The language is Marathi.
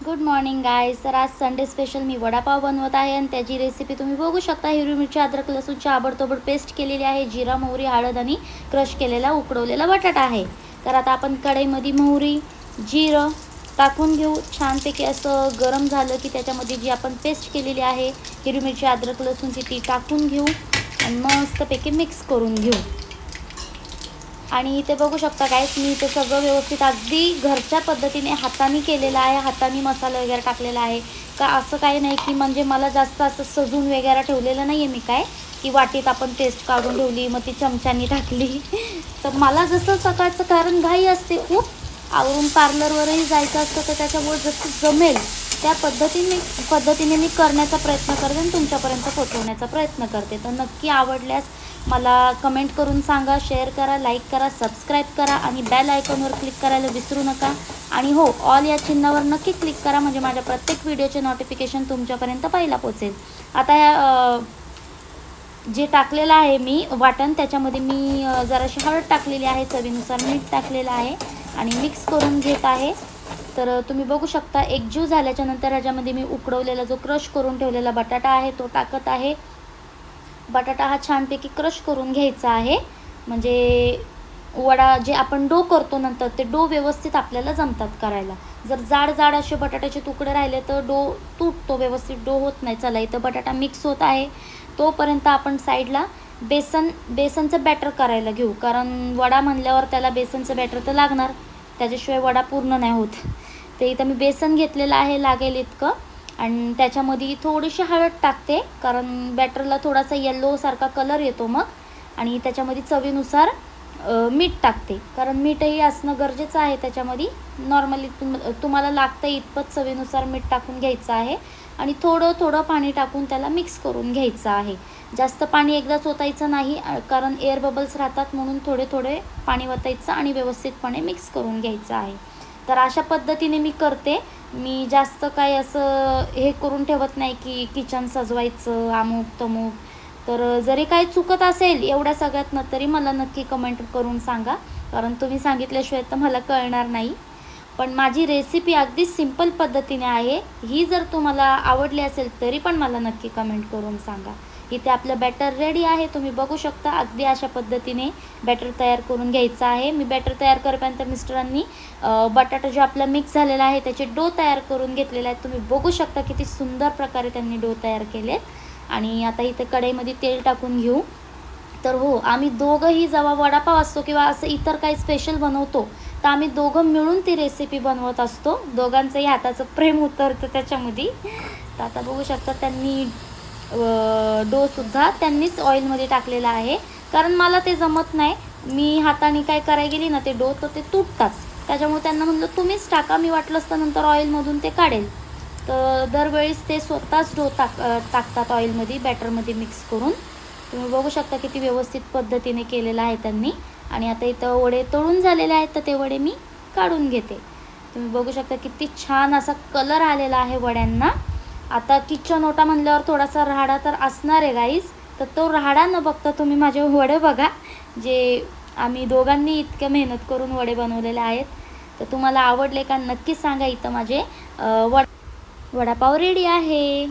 गुड मॉर्निंग गायज तर आज संडे स्पेशल मी वडापाव बनवत आहे आणि त्याची रेसिपी तुम्ही बघू शकता. हिरवी मिरची अद्रक लसूणची आबडतोबड पेस्ट केलेली आहे. जिरा मोहरी हळद आणि क्रश केलेला उकडवलेला बटाटा आहे. तर आता आपण कढईमध्ये मोहरी जिरं टाकून घेऊ. छानपैकी असं गरम झालं की त्याच्यामध्ये जी आपण पेस्ट केलेली आहे हिरवी मिरची अद्रक लसूणची ती टाकून घेऊ आणि मस्तपैकी मिक्स करून घेऊ. आणि इथे बघू शकता गायस मी इथे सगळं व्यवस्थित अगदी घरच्या पद्धतीने हाताने केलेलं आहे. हाताने मसाला वगैरे टाकलेला आहे. का असं काही नाही की म्हणजे मला जास्त असं सजून वगैरे ठेवलेलं नाही आहे मी काय की वाटीत आपण टेस्ट काढून ठेवली मग ती चमच्यानी टाकली. तर मला जसं सकाळचं कारण घाई असते खूप आवरून पार्लरवरही जायचं असतं तर त्याच्यामुळे जसं जमेल त्या पद्धतीने पद्धतीने मी करण्याचा प्रयत्न करते आणि तुमच्यापर्यंत पोचवण्याचा प्रयत्न करते. तर नक्की आवडल्यास मला कमेंट करून सांगा शेअर करा लाईक करा सबस्क्राईब करा आणि बेल आयकॉनवर क्लिक करायला विसरू नका. आणि हो ऑल या चिन्हावर नक्की क्लिक करा म्हणजे माझ्या प्रत्येक व्हिडिओचे नोटिफिकेशन तुमच्यापर्यंत पहिला पोचेल आता या जे टाकलेलं आहे मी वाटण त्याच्यामध्ये मी जराशी हळद टाकलेली आहे चवीनुसार मीठ टाकलेलं आहे आणि मिक्स करून घेत आहे. तर तुम्ही बघू शकता एकजीव झाल्याच्यानंतर ह्याच्यामध्ये मी उकडवलेला जो क्रश करून ठेवलेला बटाटा आहे तो टाकत आहे. बटाटा हा छानपैकी क्रश करून घ्यायचा आहे. म्हणजे वडा जे आपण डो करतो नंतर ते डो व्यवस्थित आपल्याला जमतात करायला. जर जाड जाड असे बटाट्याचे तुकडे राहिले तर डो तुटतो व्यवस्थित डो होत नाही. चला इथं बटाटा मिक्स होत आहे. तोपर्यंत आपण साईडला बेसन बेसनचं बॅटर करायला घेऊ. कारण वडा म्हणल्यावर त्याला बेसनचं बॅटर तर लागणार. त्याच्याशिवाय वडा पूर्ण नाही होत. ते इथं मी बेसन घेतलेलं आहे लागेल इतकं. आणि त्याच्यामध्ये थोडीशी हळद टाकते कारण बॅटरला थोडासा येल्लोसारखा कलर येतो मग. आणि त्याच्यामध्ये चवीनुसार मीठ टाकते. कारण मीठही असणं गरजेचं आहे त्याच्यामध्ये. नॉर्मली तुम तुम्हाला लागतं इतपत चवीनुसार मीठ टाकून घ्यायचं आहे. आणि थोडं थोडं पाणी टाकून त्याला मिक्स करून घ्यायचं आहे. जास्त पाणी एकदाच ओतायचं नाही कारण एअर बबल्स राहतात म्हणून थोडे थोडे पाणी ओतायचं आणि व्यवस्थितपणे मिक्स करून घ्यायचं आहे. तर अशा पद्धतीने मी करते. मी जास्त काही असं हे करून ठेवत नाही की किचन सजवायचं अमुक तमुक. तर जरी काही चुकत असेल एवढ्या सगळ्यातनं तरी मला नक्की कमेंट करून सांगा. कारण तुम्ही सांगितल्याशिवाय तर मला कळणार नाही. पण माझी रेसिपी अगदी सिंपल पद्धतीने आहे. ही जर तुम्हाला आवडली असेल तरी पण मला नक्की कमेंट करून सांगा. इथे आपलं बॅटर रेडी आहे. तुम्ही बघू शकता अगदी अशा पद्धतीने बॅटर तयार करून घ्यायचं आहे. मी बॅटर तयार करेपर्यंत मिस्टरांनी बटाटा जो आपला मिक्स झालेला आहे त्याचे डो तयार करून घेतलेले आहेत. तुम्ही बघू शकता किती सुंदर प्रकारे त्यांनी डो तयार केले आणि आता इथे कढईमध्ये तेल टाकून घेऊ. तर हो आम्ही दोघंही जेव्हा वडापाव असतो किंवा असं इतर काही स्पेशल बनवतो तर आम्ही दोघं मिळून ती रेसिपी बनवत असतो. दोघांचंही हाताचं प्रेम उतरतं त्याच्यामध्ये. तर आता बघू शकता त्यांनी डोसुद्धा त्यांनीच ऑइलमध्ये टाकलेला आहे. कारण मला ते जमत नाही. मी हाताने काय करायला गेली ना ते डो तर ते तुटतात त्याच्यामुळे त्यांना म्हणलं तुम्हीच टाका. मी वाटलं असतं नंतर ऑइलमधून ते काढेल. तर दरवेळेस ते स्वतःच डो टाक टाकतात ऑइलमध्ये बॅटरमध्ये मिक्स करून. तुम्ही बघू शकता किती व्यवस्थित पद्धतीने केलेलं आहे त्यांनी. आणि आता इथं वडे तळून झालेले आहेत तर ते वडे मी काढून घेते. तुम्ही बघू शकता किती छान असा कलर आलेला आहे वड्यांना. आता किचन ओटा म्हणल्यावर थोडासा राहाडा तर असणार आहे गाईज तर तो राहाडा न बघता तुम्ही माझे वडे बघा जे आम्ही दोघांनी इतक्या मेहनत करून वडे बनवलेले आहेत. तर तुम्हाला आवडले का नक्कीच सांगा इथं माझे वडा वड वडापाव रेडी आहे.